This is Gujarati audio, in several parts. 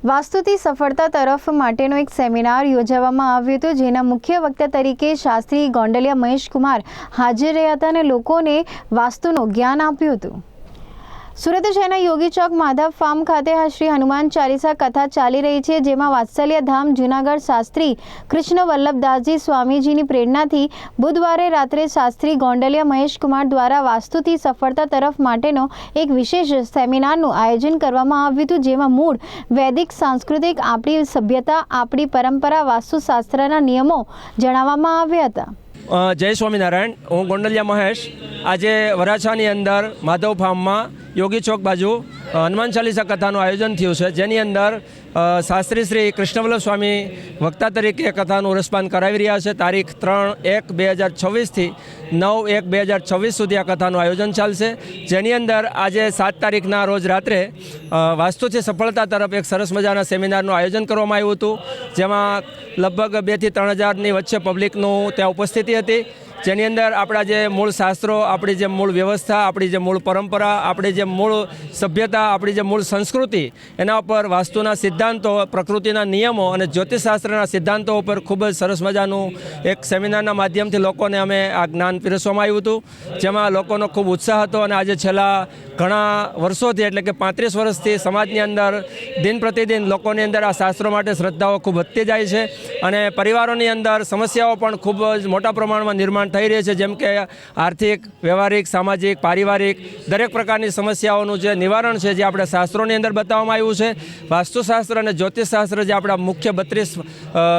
વાસ્તુથી સફળતા તરફ માટેનો એક સેમિનાર યોજવામાં આવ્યો હતો, જેના મુખ્ય વક્તા તરીકે શાસ્ત્રી ગોંડલિયા મહેશકુમાર હાજર રહ્યા હતા અને લોકોને વાસ્તુનું જ્ઞાન આપ્યું હતું. સુરત શહેરના યોગી ચોક માધવ ફાર્મ ખાતે શ્રી હનુમાન ચાલીસા કથા ચાલી રહી છે, જેમાં વાત્સલ્ય ધામ જુનાગઢ શાસ્ત્રી કૃષ્ણ વલ્લભદાસજી સ્વામીજીની પ્રેરણાથી બુધવારે રાત્રે શાસ્ત્રી ગોંડલિયા મહેશકુમાર દ્વારા વાસ્તુથી સફળતા તરફ માટેનો એક વિશેષ સેમિનારનું આયોજન કરવામાં આવ્યું હતું, જેમાં મૂળ વૈદિક, સાંસ્કૃતિક, આપણી સભ્યતા, આપણી પરંપરા, વાસ્તુશાસ્ત્રના નિયમો જણાવવામાં આવ્યા હતા. જય સ્વામિનારાયણ. હું ગોંડલિયા મહેશ. આજે વરાછાની અંદર માધવ ફાર્મમાં યોગી ચોક બાજુ હનુમાન ચાલીસા કથાનું આયોજન થયું છે. જેની અંદર શાસ્ત્રી શ્રી કૃષ્ણવલ્લભ સ્વામી વક્તા તરીકે કથાનું રસપાન કરાવી રહ્યા છે. તારીખ ત્રણ એક બે હજાર છવ્વીસથી નવ એક બે હજાર છવ્વીસ સુધી આ કથાનું આયોજન ચાલશે. જેની અંદર આજે સાત તારીખના રોજ રાત્રે વાસ્તુથી સફળતા તરફ એક સરસ મજાના સેમિનારનું આયોજન કરવામાં આવ્યું હતું. જેમાં લગભગ બેથી ત્રણ હજારની વચ્ચે પબ્લિકનું ત્યાં ઉપસ્થિતિ હતી. જેની અંદર આપણા જે મૂળ શાસ્ત્રો, આપણી જે મૂળ વ્યવસ્થા, આપણી જે મૂળ પરંપરા, આપણી જે મૂળ સભ્યતા, આપણી જે મૂળ સંસ્કૃતિ, એના ઉપર વાસ્તુના સિદ્ધાંતો, પ્રકૃતિના નિયમો અને જ્યોતિષશાસ્ત્રના સિદ્ધાંતો ઉપર ખૂબ જ સરસ મજાનું એક સેમિનારના માધ્યમથી લોકોને અમે આ જ્ઞાન પીરસવામાં આવ્યું હતું. જેમાં લોકોનો ખૂબ ઉત્સાહ હતો અને આજે છેલ્લા ઘણા વર્ષોથી, એટલે કે પાંત્રીસ વર્ષથી સમાજની અંદર દિન પ્રતિદિન લોકોની અંદર આ શાસ્ત્રો માટે શ્રદ્ધાઓ ખૂબ વધતી જાય છે અને પરિવારોની અંદર સમસ્યાઓ પણ ખૂબ જ મોટા પ્રમાણમાં નિર્માણ થઈ રહી છે, જેમ કે આર્થિક, વ્યવહારિક, સામાજિક, પારિવારિક, દરેક પ્રકારની સમસ્યાઓનું જે નિવારણ છે જે આપણે શાસ્ત્રોની અંદર બતાવવામાં આવ્યું છે. વાસ્તુશાસ્ત્ર અને જ્યોતિષશાસ્ત્ર જે આપણા મુખ્ય બત્રીસ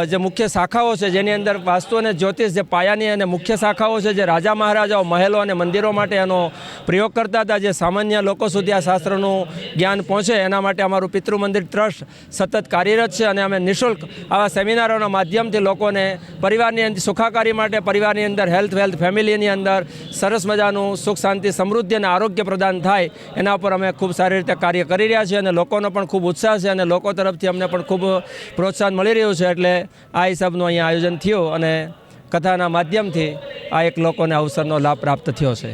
જે મુખ્ય શાખાઓ છે, જેની અંદર વાસ્તુ અને જ્યોતિષ જે પાયાની અને મુખ્ય શાખાઓ છે, જે રાજા મહારાજાઓ, મહેલો અને મંદિરો માટે એનો પ્રયોગ કરતા હતા, જે સામાન્ય લોકો સુધી આ શાસ્ત્રનું જ્ઞાન પહોંચે, એના માટે અમારું પિતૃ મંદિર ટ્રસ્ટ સતત કાર્યરત છે અને અમે નિઃશુલ્ક આવા સેમિનારોના માધ્યમથી લોકોને પરિવારની અંદર સુખાકારી માટે પરિવારની અંદર હેલ્થ વેલ્થ ફેમિલીની અંદર સરસ મજાનું સુખ શાંતિ, સમૃદ્ધિ અને આરોગ્ય પ્રદાન થાય, એના ઉપર અમે ખૂબ સારી રીતે કાર્ય કરી રહ્યા છીએ અને લોકોનો પણ ખૂબ ઉત્સાહ છે અને લોકો તરફથી અમને પણ ખૂબ પ્રોત્સાહન મળી રહ્યું છે એટલે આ હિસાબનું અહીંયા આયોજન થયું અને કથાના માધ્યમથી આ એક લોકોને અવસરનો લાભ પ્રાપ્ત થયો છે.